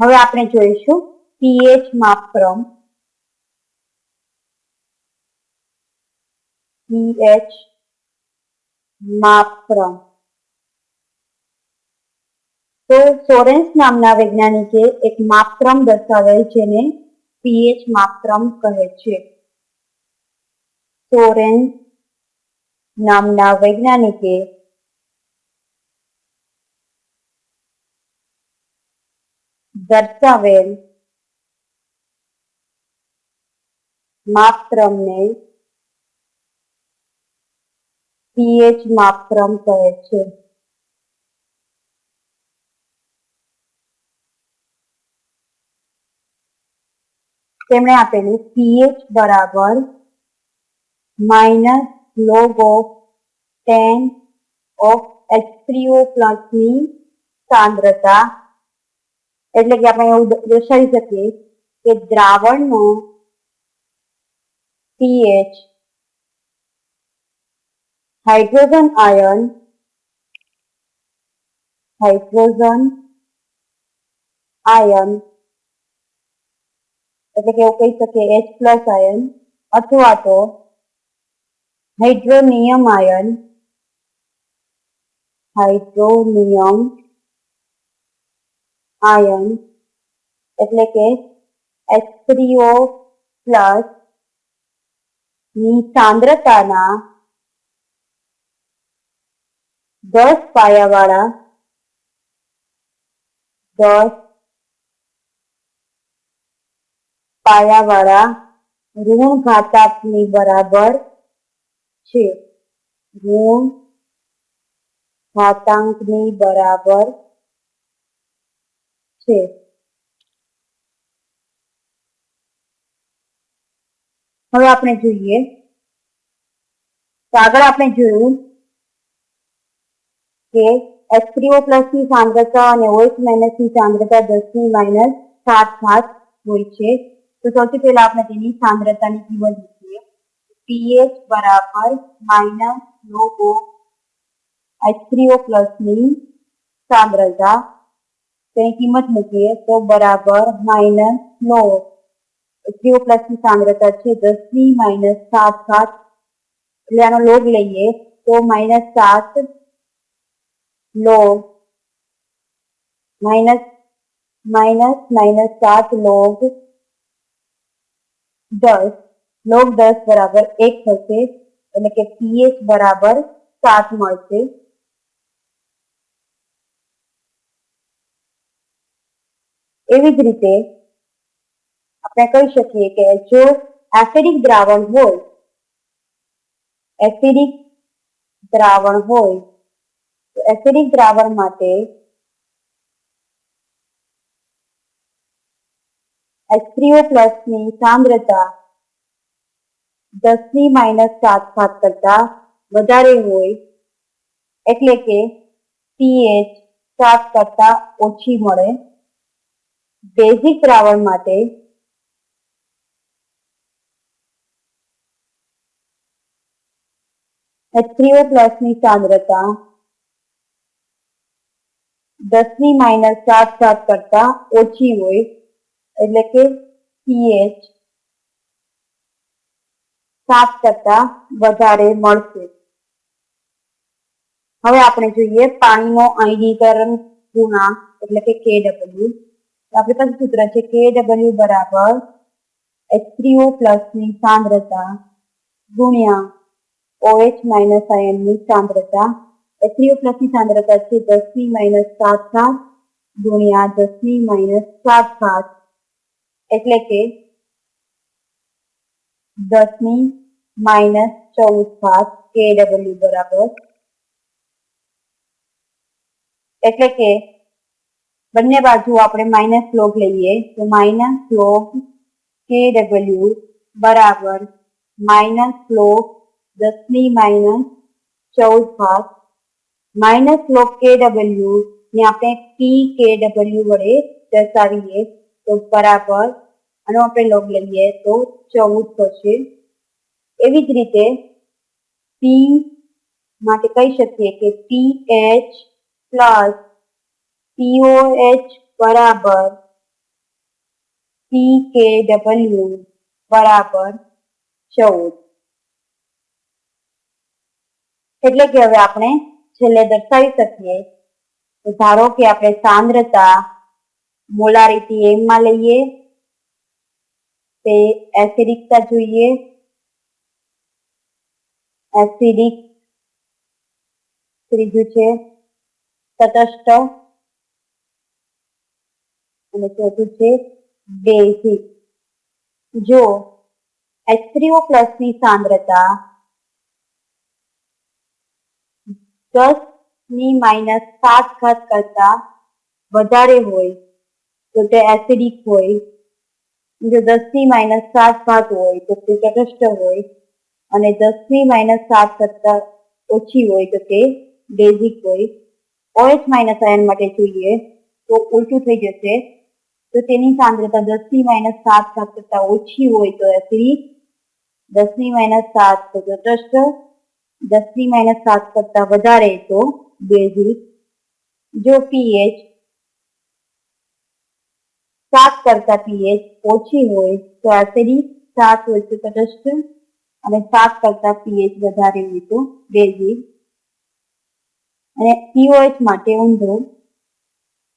હવે આપણે જોઈશું પીએચ માપક્રમ. પીએચ માપક્રમ. તો સોરેન્સ નામના વૈજ્ઞાનિકે એક માપક્રમ દર્શાવેલ જેને પીએચ માપક્રમ કહે છે. સોરેન્સ નામના વૈજ્ઞાનિકે દર્શાવેલ માત્રમને પીએચ માત્રમ કહે છે. તેમણે આપેલું પીએચ બરાબર minus log of ten of H three O પ્લસની સાંદ્રતા એટલે કે આપણે એવું દર્શાવી શકીએ કે દ્રાવણનો pH hydrogen ion hydrogen ion, એટલે કે એવું કહી શકીએ એચ પ્લસ આયન, અથવા તો હાઇડ્રોનિયમ આયન, હાઇડ્રોનિયમ આયન એટલે કે H3O પ્લસની સાંદ્રતાના દસ પાયાવાળા દસ પાયાવાળા ઋણ ઘાતાકની બરાબર છે. ઋણ ઘાતાંકની બરાબર છે હવે આપણે જોઈએ તો આગળ આપણે જોયું કે H3O ની સાંદ્રતા અને OH ની સાંદ્રતા દસની માઇનસ સાત સાત હોય છે તો સૌથી પહેલા આપણે તેની સાંદ્રતાની કિંમત મૂકીએ પીએચ બરાબર માઇનસ લોગો H3O ની સાંદ્રતા તેની કિંમત મૂકીએ તો બરાબર માઇનસ નો H3O ની સાંદ્રતા છે દસની માઇનસ સાત સાત એટલે આનો લોગ લઈએ તો માઇનસ સાત લોગ માઇનસ માઇનસ માઇનસ સાત લોગ દસ લોગ દસ બરાબર એક થશે એટલે કે પીએચ બરાબર સાત મળશે એવી જ રીતે આપણે કહી શકીએ કે જો એસિડિક દ્રાવણ હોય એસિડિક દ્રાવણ હોય, તો એસિડિક દ્રાવણ માટે H3O ની સાંદ્રતા દસની માઇનસ સાત સાત કરતા વધારે હોય, એટલે કે પીએચ સાત કરતા ઓછી મળે. બેઝિક દ્રાવણ માટે H3O પ્લસની સાંદ્રતા દસની માઇનસ સાત સાત કરતા ઓછી હોય, એટલે કે પીએચ સાત કરતા વધારે મળશે. હવે આપણે જોઈએ પાણીનો આયનીકરણ ગુણાંક, એટલે કે કે ડબલ્યુ આપણી પાસે સૂત્ર છે કે ડબલ્યુ બરાબર. H3O ની સાંદ્રતા ગુણ્યા ઓએચ માઇનસ આયનની સાંદ્રતા. H3O ની સાંદ્રતા છે દસની માઇનસ સાત સાત ગુણ્યા દસની માઇનસ સાત સાત. એટલે કે દસની માઇનસ ચૌદ સાત કે ડબલ્યુ બરાબર. એટલે કે બંને બાજુ આપણે માઇનસ લોગ લઈએ તો માઇનસ લોગ કે ડબલ્યુ બરાબર માઇનસ લોગ દસની માઇનસ ચૌદ ભાગ. માઇનસ લોગ કે ડબલ્યુ ને આપણે પી કે ડબલ્યુ વડે દર્શાવીએ તો બરાબર આનો આપણે લોગ લઈએ તો ચૌદ થશે. એવી જ રીતે પી માટે કહી શકીએ કે પી એચ પ્લસ પીઓએચ બરાબર. પી કે બરાબર ચૌદ. એટલે કે હવે આપણે છેલ્લે દર્શાવી શકીએ તો ધારો કે આપણે સાંદ્રતા મોલારિટી એમ માં લઈએ, તે એસિડિકતા જોઈએ, એસિડિક ત્રીજું છે તટસ્થ અને ચોથું છે બેઝિક જો H3O ની સાંદ્રતા દસની માઇનસ સાત ઘાત કરતા વધારે હોય, તો તે એસિડિક હોય. જો દસની માઇનસ સાત ઘાત હોય, તો તે તટસ્થ હોય. અને દસની માઇનસ સાત કરતા ઓછી હોય, તો તે બેઝિક હોય. ઓએચ માઇનસ આયન માટે જોઈએ તો ઉલટું થઈ જશે તો તેની સાંદ્રતા દસની માઇનસ સાત ઘાત કરતા ઓછી હોય તો એસિડિક દસની માઇનસ સાત તો તટસ્થ દસની માઇનસ સાત કરતા વધારે તો બેઝિક જો પીએચ સાત કરતા પીએચ ઓછી હોય તો એસિડિક સાત હોય તો તટસ્થ અને સાત કરતા પીએચ વધારે હોય તો બેઝિક અને પીઓએચ માટે ઊંધો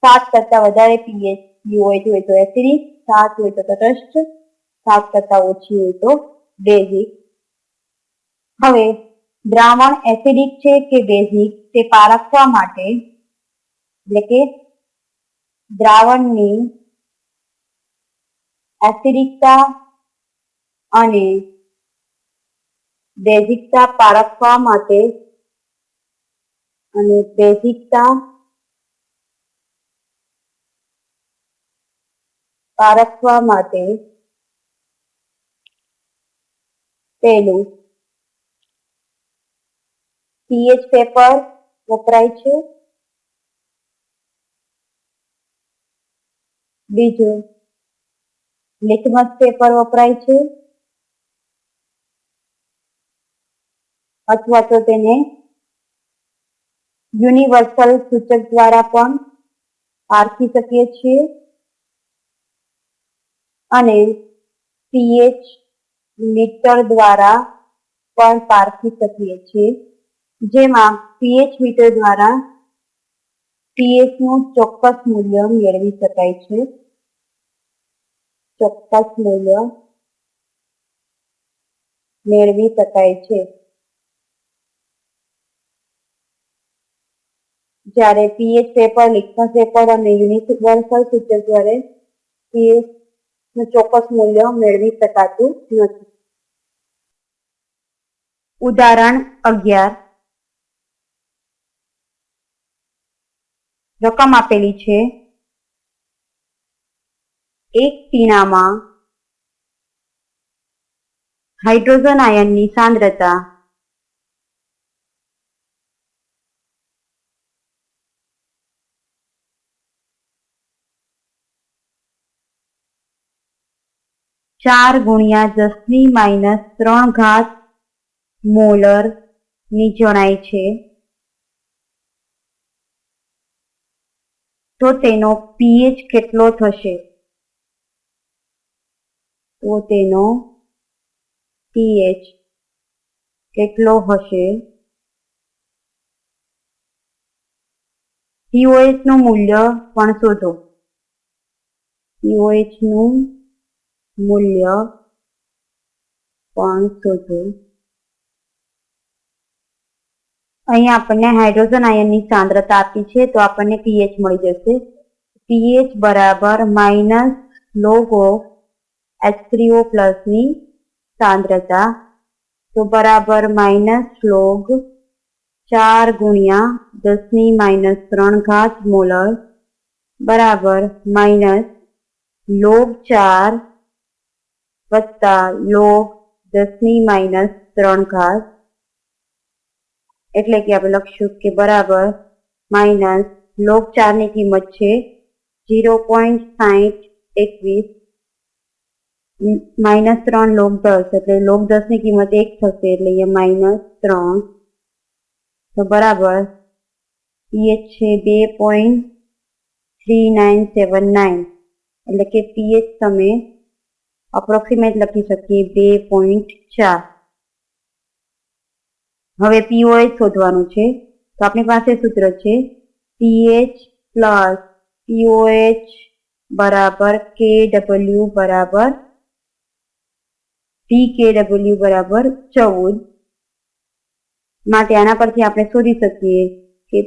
સાત કરતા વધારે પીએચ પીઓએચ હોય તો એસિડિક સાત હોય તો તટસ્થ, સાત કરતા ઓછી હોય તો બેઝિક હવે દ્રાવણ એસિડિક છે કે બેઝિક તે પારખવા માટે, એટલે કે દ્રાવણની એસિડિકતા અને બેઝિકતા પારખવા માટે અને બેઝિકતા પારખવા માટે પહેલું પીએચ પેપર વપરાય છે. બીજું લિટમસ પેપર વપરાય છે. અથવા તો તેને યુનિવર્સલ સૂચક દ્વારા પણ પારખી શકીએ છીએ. અને પીએચ મીટર દ્વારા પણ પારખી શકીએ છીએ. જેમાં પીએચ મીટર દ્વારા પીએચનું ચોક્કસ મૂલ્ય મેળવી શકાય છે. ચોક્કસ મૂલ્ય મેળવી શકાય છે. જ્યારે પીએચ પેપર લિખન પેપર અને યુનિવર્સલ સૂચક જ્યારે પીએચ ચોક્કસ મૂલ્ય મેળવી શકાતું નથી ઉદાહરણ અગિયાર રકમ આપેલી છે એક પીણામાં હાઇડ્રોજન આયનની સાંદ્રતા ચાર ગુણ્યા દસની માઇનસ ત્રણ ઘાત મોલરની જણાય છે. તો તેનો પીએચ કેટલો થશે? તો તેનો પીએચ કેટલો હશે? પીઓએચનું મૂલ્ય પણ શોધો. પીઓએચનું મૂલ્ય પણ શોધો. અહીંયા આપણને હાઇડ્રોજન આયનની સાંદ્રતા આપી છે, તો આપણને પીએચ મળી જશે. પીએચ બરાબર minus log H three O પ્લસની સાંદ્રતા, તો બરાબર માઇનસ લોગ ચાર ગુણ્યા દસની માઇનસ ત્રણ ઘાત મોલર, બરાબર માઇનસ લોગ ચાર વત્તા લોગ દસની માઇનસ ત્રણ ઘાત, એટલે કે આપણે લખશું કે બરાબર માઇનસ લોગ ચારની કિંમત છે ઝીરો પોઈન્ટ સાહીઠ એકવીસ માઇનસ ત્રણ લોગ દસ, એટલે લોગ દસની કિંમત એક થશે, એટલે અહીંયા માઇનસ ત્રણ. તો બરાબર પીએચ છે બે point three nine seven nine, એટલે કે પીએચ તમે અપ્રોક્સિમેટ લખી શકીએ બે પોઈન્ટ ચાર. હવે પીઓએચ શોધવાનું છે. તો આપણી પાસે સૂત્ર છે પીએચ પ્લસ પીઓએચ બરાબર કે ડબલ્યુ બરાબર પી કે ડબલ્યુ બરાબર ચૌદ. માટે આના પરથી આપણે શોધી શકીએ કે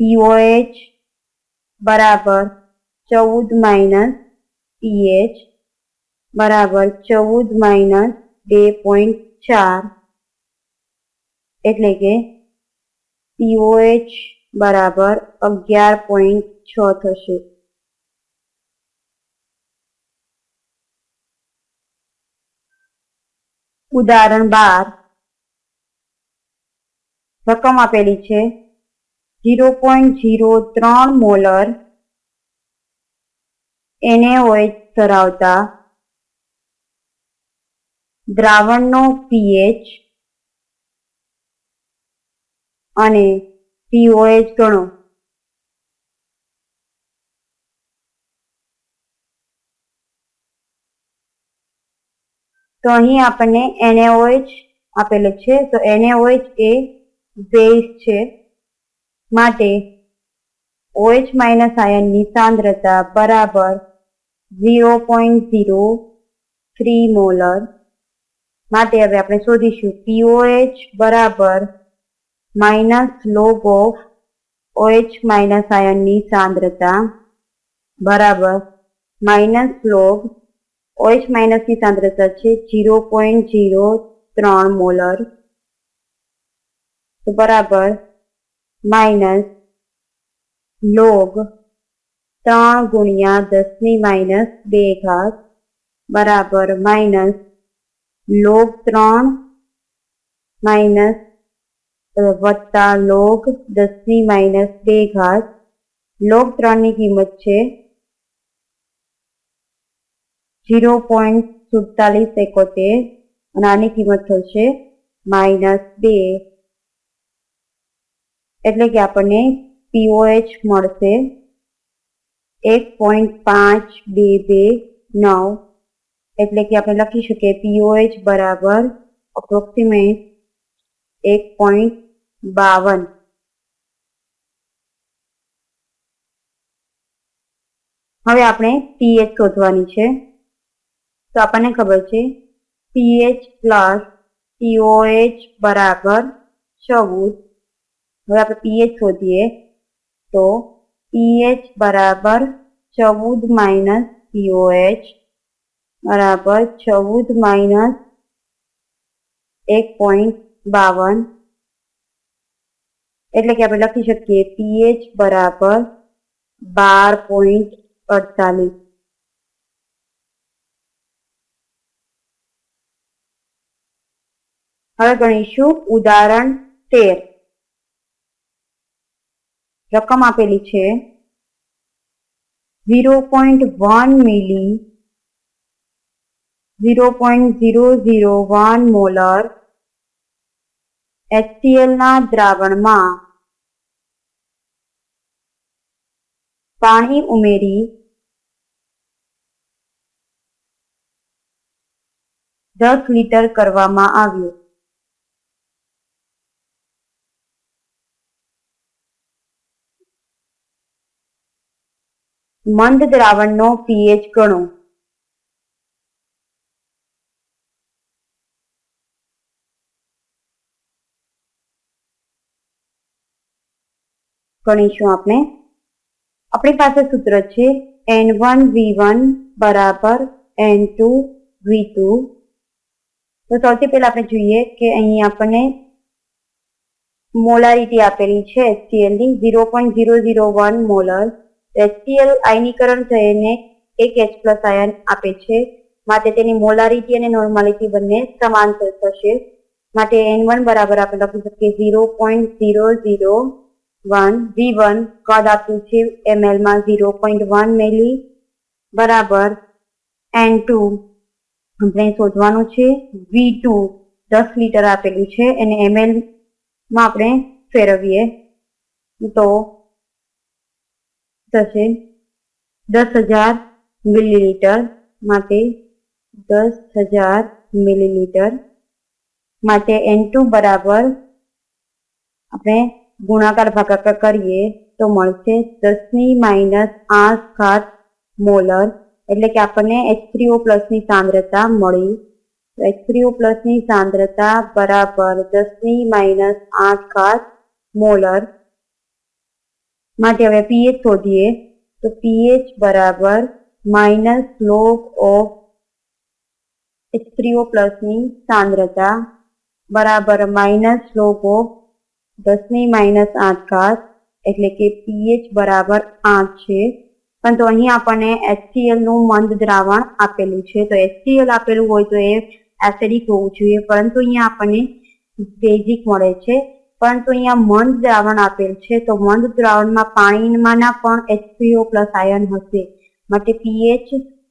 પીઓએચ બરાબર ચૌદ માઇનસ પીએચ બરાબર ચૌદ માઇનસ બે પોઈન્ટ ચાર. એટલે કે પીઓએચ બરાબર અગિયાર પોઈન્ટ છ થશે. ઉદાહરણ બાર. રકમ આપેલી છે ઝીરો પોઈન્ટ ઝીરો ત્રણ મોલર એનેઓએચ ધરાવતા દ્રાવણનો પીએચ અને પીઓએચ ગણો. તો અહીં આપણને એનએઓએચ આપેલો છે. તો એનએઓએચ એ બેઝ છે. માટે OH માઇનસ આયનની સાંદ્રતા બરાબર zero point zero three molar. માટે હવે આપણે શોધીશું પીઓએચ બરાબર minus log of OH minus આયનની સાંદ્રતા બરાબર માઇનસ લોગ ઓએચ માઇનસની સાંદ્રતા છે ઝીરો પોઈન્ટ ઝીરો ત્રણ મોલર. તો બરાબર માઇનસ લોગ ત્રણ ગુણ્યા દસની માઇનસ બે ઘાત બરાબર માઇનસ લોગ ત્રણ માઇનસ વત્તા લોગ દસની માઇનસ બે ઘાત લોગ ત્રણની કિંમત છે ઝીરો પોઈન્ટ સુડતાલીસ એકોતેર અને આની કિંમત થશે માઇનસ બે એટલે કે આપણને પીઓએચ મળશે એક પોઈન્ટ પાંચ બે બે નવ. એટલે કે આપણે લખી શકીએ પીઓએચ બરાબર અપ્રોક્સિમેટ એક પોઈન્ટ બાવન. હવે આપણે પીએચ શોધવાની છે. તો આપણને ખબર છે પીએચ પ્લસ પીઓએચ બરાબર ચૌદ. હવે આપણે પીએચ શોધીએ તો પીએચ બરાબર ચૌદ માઇનસ પીઓએચ બરાબર ચૌદ માઇનસ એક પોઈન્ટ બાવન એટલે કે આપણે લખી શકીએ પીએચ બરાબર બાર પોઈન્ટ અડતાલીસ. હવે ગણીશું ઉદાહરણ તેર. રકમ આપેલી છે. Zero point one milli, zero point zero zero one molar એચસીએલના દ્રાવણમાં પાણી ઉમેરી, દસ લીટર કરવામાં આવ્યું. મંદ દ્રાવણનો પીએચ ગણો. ગણીશું આપણે. આપણી પાસે સૂત્ર છે એન વન વી વન બરાબર એન ટુ વી ટુ. તો સૌથી પહેલા આપણે જોઈએ કે અહીં આપણને મોલારિટી આપેલી છે HCl ની zero point zero zero one molar HCl આયનીકરણ થઈને એક એચ પ્લસ આયન આપે છે. માટે તેની મોલારિટી અને નોર્માલિટી બંને સમાંતર થશે. માટે એન વન બરાબર આપણે લખી શકીએ zero point zero zero one V one કદ આપ્યું છે એમએલમાં ઝીરો પોઈન્ટ વન મેલી બરાબર એન ટુ આપણે શોધવાનું છે વી ટુ દસ લીટર આપેલું છે એને એમએલમાં આપણે ફેરવીએ. તો થશે. દસ હજાર મિલીલીટર માટે દસ હજાર મિલીલીટર માટે એન ટુ બરાબર આપણે ગુણાકાર ભાગાકાર કરીએ તો મળશે દસની માઇનસ આઠ ઘાત મોલર. એટલે કે આપણને એચ થ્રીઓ પ્લસની સાંદ્રતા મળી. એચ થ્રીઓ ની સાંદ્રતા બરાબર દસની માઇનસ આઠ ઘાત મોલર. માટે હવે પીએચ શોધીએ, તો પીએચ બરાબર minus log of H three O પ્લસની સાંદ્રતા, બરાબર માઇનસ લોગ ઓફ દસની માઇનસ આઠ ઘાત, એટલે કે પીએચ બરાબર આઠ છે. પણ તો અહીં આપણને એચસીએલનું મંદ દ્રાવણ આપેલું છે. તો એચસીએલ આપેલું હોય તો એ એસિડિક હોવું જોઈએ, પરંતુ અહીંયા આપણને બેઝિક મળે છે. પરંતુ અહીંયા મંદ દ્રાવણ આપેલ છે, તો મંદ દ્રાવણમાં પાણીમાંના પણ એચપીઓ પ્લસ આયન હશે. માટે પીએચ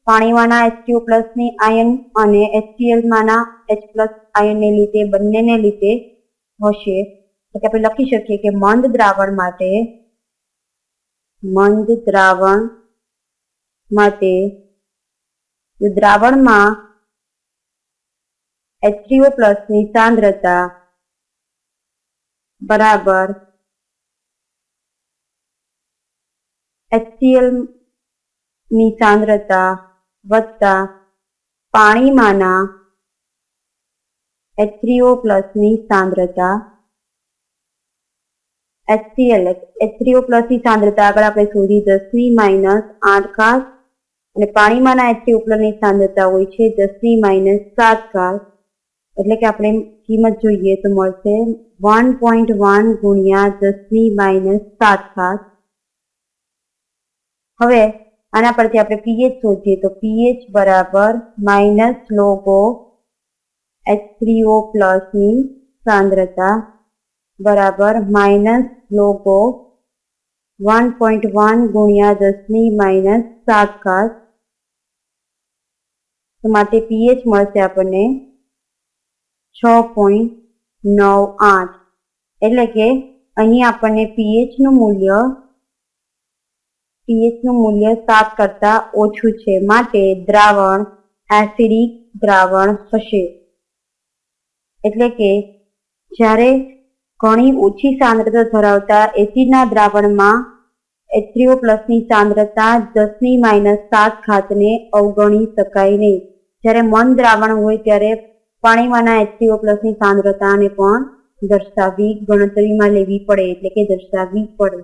પાણીમાંના એચપીઓ પ્લસની આયન અને એચસીએલમાંના એચ પ્લસ આયનને લીધે, બંનેને લીધે હશે. એટલે આપણે લખી શકીએ કે મંદ દ્રાવણ માટે, મંદ દ્રાવણ માટે દ્રાવણમાં HCO ની સાંદ્રતા બરાબર. એચસીએલની સાંદ્રતા વત્તા પાણીમાંના H3O ની સાંદ્રતા HCl H3O ની સાંદ્રતા આગળ આપણે શોધી દસની માઇનસ આઠ ખાસ અને પાણીમાંના HCO ની સાંદ્રતા હોય છે દસની માઇનસ સાત ઘાત. એટલે કે આપણે કિંમત જોઈએ તો મળશે વન પોઈન્ટ વન ગુણ્યા દસની માઇનસ સાત ઘાત હવે આના પરથી આપણે પીએચ શોધીએ તો પીએચ બરાબર માઇનસ લોગો એચ થ્રીઓ ની સાંદ્રતા બરાબર minus log one point one ગુણ્યા દસની માઇનસ સાત ઘાત તો માટે પીએચ મળશે આપણને છ પોઈન્ટ નવ આઠ. એટલે કે અહીં આપણને પીએચનું મૂલ્ય પીએચનું મૂલ્ય સાત કરતા ઓછું છે માટે દ્રાવણ, એસિડિક દ્રાવણ હશે એટલે કે જ્યારે ઘણી ઓછી સાંદ્રતા ધરાવતા એસિડના દ્રાવણમાં એથ્રીઓ ની સાંદ્રતા દસની માઇનસ સાત ખાતને અવગણી શકાય નહીં. જ્યારે મન દ્રાવણ હોય ત્યારે પાણીમાંના એચસીઓ ની સાંદ્રતાને પણ દર્શાવી ગણતરીમાં લેવી પડે એટલે કે દર્શાવવી પડે.